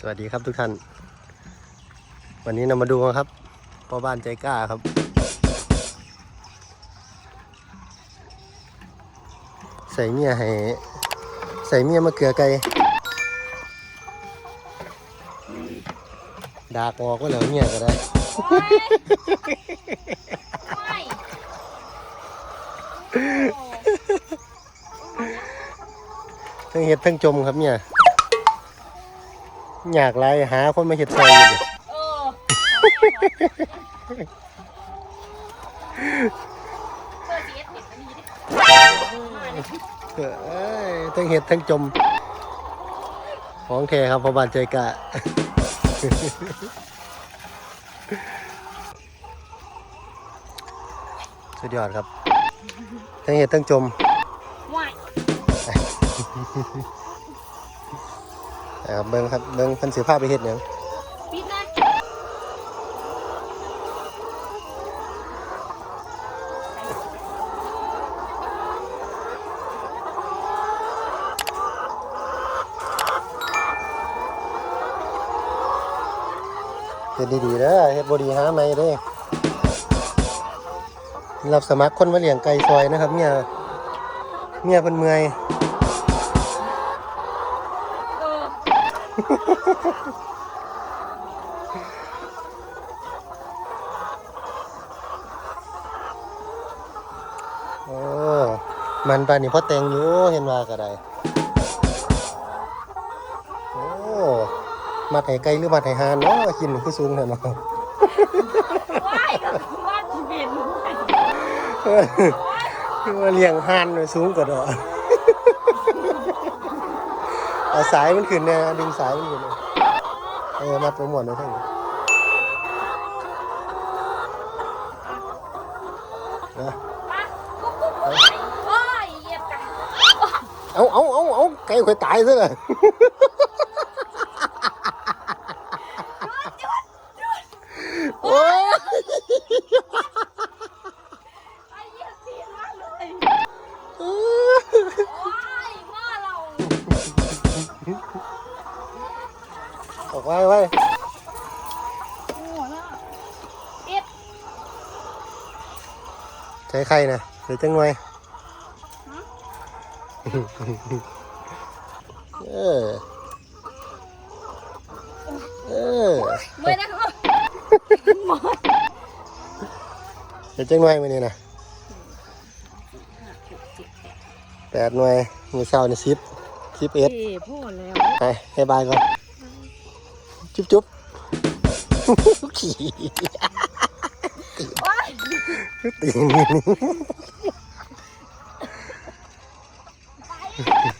สวัสดีครับทุกท่าน วันนี้เรามาดูกันครับพ่อบ้านใจกล้าครับ ใส่เมียให้ ใส่เมียมะเขือไก่ดากออกก็แล้วเมียก็ได้ไม่ทั้งเห็ดทั้งจมครับเนี่ย อยากไรหาคนมาเห็ดซอยอยู่ เออเปิดเสียเห็นอันนี้ดิเอ้ยทั้งเห็ดทั้งจม ของแท้ครับพอบานใจกล้าสุดยอดครับ ทั้งเห็ดทั้งจมไม่ นะครับเบิ้งครับเบิ้งเพันสือผ้าไปเห็ดหยังปิดนะเห็ดดีๆเด้อเห็ดบดีหาไม่เด้อรับสมัครคนมาเลี้ยงไก่ซอยนะครับ เนี่ยเมียเพิ่นเมื่อย โอ้มันปานนี่พอแต่งอยู่เห็นว่าก็ได้โอ้มาไถไก่หรือมาไถหานเนาะกินคือสูงแท้เนาะว้ายก็คือว่าจะเป็นคือว่าเลี้ยงห่านน่ะสูงกว่าดอก เอาสายมันขึ้นแน่ดึงสายมันขึ้นแน่เออมัดไปหมดเลยทั้งนี้นะมานเอาเอาเอาเอาไก่ข่อยตายซะเลยโอ้ย ออกไว้ไว้โอ้ยน่ะปิดใช้ไข่นะเดี๋ยวจังหน่อยเออ เออเมื่อยนะครับเดี๋ยวจังหน่อยมานี่นะแปดหน่วยมือเช้านี่สิบสิบเอ็ดเอ้พ่อแล้วไปให้บายก่อน จุ๊บจุ๊บขี่ตีน